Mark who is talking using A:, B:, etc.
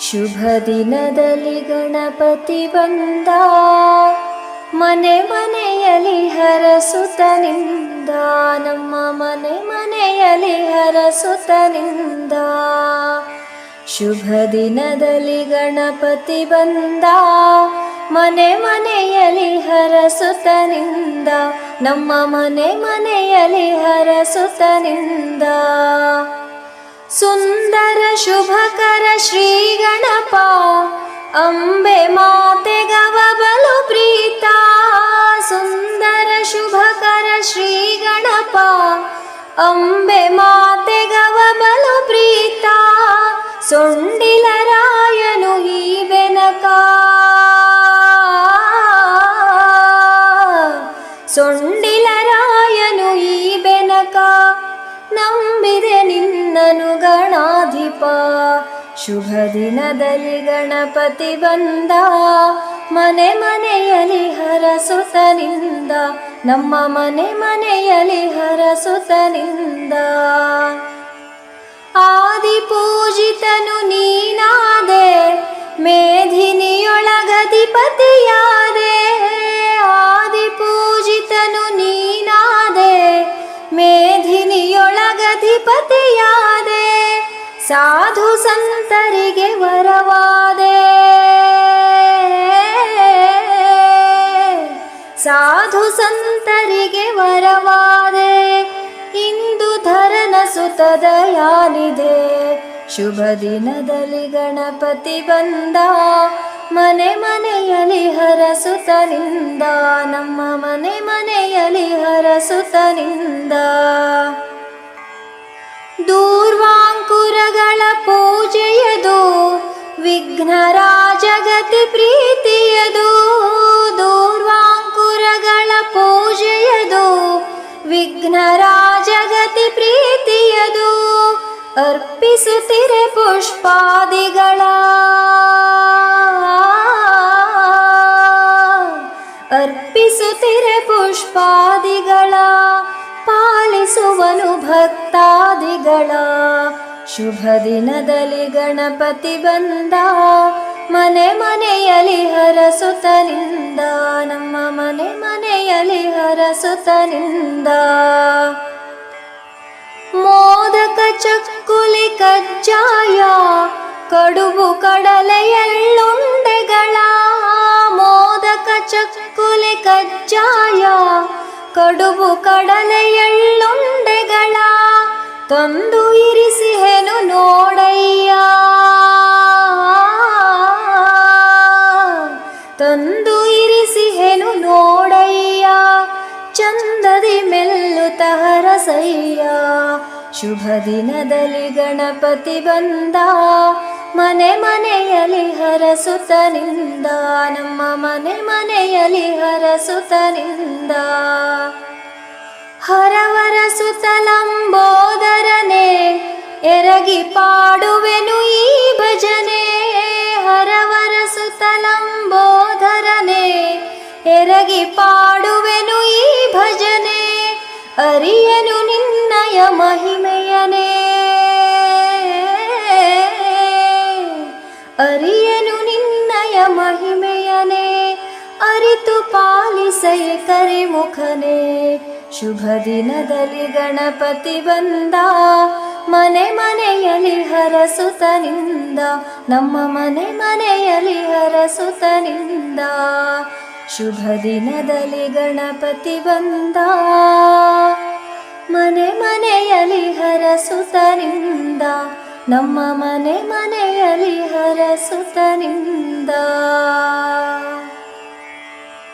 A: ಶುಭ ದಿನದಲ್ಲಿ ಗಣಪತಿ ಬಂದ. ಮನೆ ಮನೆಯಲ್ಲಿ ಹರಸುತನಿಂದ. ನಮ್ಮ ಮನೆ ಮನೆಯಲ್ಲಿ ಹರಸುತನಿಂದ. ಶುಭ ದಿನದಲ್ಲಿ ಗಣಪತಿ ಬಂದ. ಮನೆ ಮನೆಯಲ್ಲಿ ಹರಸುತನಿಂದ. ನಮ್ಮ ಮನೆ ಮನೆಯಲ್ಲಿ ಹರಸುತನಿಂದ. ಸುಂದರ ಶುಭಕರ ಶ್ರೀ ಗಣಪ ಅಂಬೆ ಮಾತೆಗವ ಬಲು ಪ್ರೀತ. ಸುಂದರ ಶುಭಕರ ಶ್ರೀ ಗಣಪ ಅಂಬೆ ಮಾತೆಗವ ಬಲು ಪ್ರೀತ. ಸೊಂಡಿಲ ರಾಯನು ಈ ಬೆನಕ, ಸೊಂಡಿಲ ನಂಬಿದೆ ನಿನ್ನನು ಗಣಾಧಿಪ ಶುಭ ದಿನದಲ್ಲಿ ಗಣಪತಿ ಬಂದ. ಮನೆ ಮನೆಯಲ್ಲಿ ಹರಸುತನಿಂದ. ನಮ್ಮ ಮನೆ ಮನೆಯಲ್ಲಿ ಹರಸುತನಿಂದ. ಆದಿ ಪೂಜಿತನು ನೀನಾದೆ. ಮೇಧಿನಿಯೊಳಗಧಿಪತಿಯಾದೆ ಮೇಧಿನಿಯೊಳಗಧಿಪತಿಯಾದೆ ಸಾಧು ಸಂತರಿಗೆ ವರವಾದೆ. ಸಾಧು ಸಂತರಿಗೆ ವರವಾದೆ, ಇಂದು ಧರನ ಸುತದಯಾನಿದೆ ಶುಭ ದಿನದಲ್ಲಿ ಗಣಪತಿ ಬಂದ, ಮನೆ ಮನೆಯಲ್ಲಿ ಹರಸುತನಿಂದ, ನಮ್ಮ ಮನೆ ಮನೆಯಲ್ಲಿ ಹರಸುತನಿಂದ. ದೂರ್ವಾಂಕುರಗಳ ಪೂಜೆಯದು ವಿಘ್ನರಾಜಗತಿ ಪ್ರೀತಿಯದು ದೂರ್ವಾಂಕುರಗಳ ಪೂಜೆಯದು ವಿಘ್ನರಾಜಗತಿ ಪ್ರೀತಿಯದು ಅರ್ಪಿಸುತ್ತಿರೆ ಪುಷ್ಪಾದಿಗಳ ಅರ್ಪಿಸುತ್ತಿರೆ ಪುಷ್ಪಾದಿಗಳ ಪಾಲಿಸುವನು ಭಕ್ತಾದಿಗಳ ಶುಭ ದಿನದಲ್ಲಿ ಗಣಪತಿ ಬಂದ. ಮನೆ ಮನೆಯಲ್ಲಿ ಹರಸುತ್ತನಿಂದ ನಮ್ಮ ಮನೆ ಮನೆಯಲ್ಲಿ ಹರಸುತ್ತನಿಂದ ಮೋದಕ ಚಕ್ಕುಲಿ ಕಜ್ಜಾಯ, ಕಡುಬು ಕಡಲೆ ಎಳ್ಳುಂಡೆಗಳ. ಮೋದಕ ಚಕ್ಕುಲಿ ಕಜ್ಜಾಯ, ಕಡುಬು ಕಡಲೆ ಎಳ್ಳುಂಡೆಗಳ. ತಂದು ಇರಿಸಿಹೆನು ನೋಡಯ್ಯ. ತಂದು ಇರಿಸಿಹೆನು ನೋಡಯ್ಯ. ಚಂದದಿ ಮೆಲ್ಲುತ ಹರಸಯ್ಯ. ಶುಭ ದಿನದಲ್ಲಿ ಗಣಪತಿ ಬಂದ. ಮನೆ ಮನೆಯಲ್ಲಿ ಹರಸುತನಿಂದ ನಮ್ಮ ಮನೆ ಮನೆಯಲ್ಲಿ ಹರಸುತನಿಂದ ಹರವರ ಸುತಲಂಬೋದರನೆ ಎರಗಿ ಪಾಡುವೆನು ಈ ಭಜನೆ. ಹರವರ ಸುತಲಂಬೋದರನೆ ಎರಗಿ ಪಾಡುವೆನು ಈ ಭಜನೆ. ಅರಿಯನು ನಿನ್ನಯ ಮಹಿಮೆಯನೇ. ಅರಿಯನು ನಿನ್ನಯ ಮಹಿಮೆಯನೇ. ಅರಿತು ಪಾಲಿಸೈ ಕರಿಮುಖನೇ. ಶುಭ ದಿನದಲ್ಲಿ ಗಣಪತಿ ಬಂದ. ಮನೆ ಮನೆಯಲ್ಲಿ ಹರಸುತನಿಂದ, ನಮ್ಮ ಮನೆ ಮನೆಯಲ್ಲಿ ಹರಸುತನಿಂದ, ಶುಭ ದಿನದಲ್ಲಿ ಗಣಪತಿ ಬಂದ. ಮನೆ ಮನೆಯಲ್ಲಿ ಹರಸುತನಿಂದ, ನಮ್ಮ ಮನೆ ಮನೆಯಲ್ಲಿ ಹರಸುತನಿಂದ.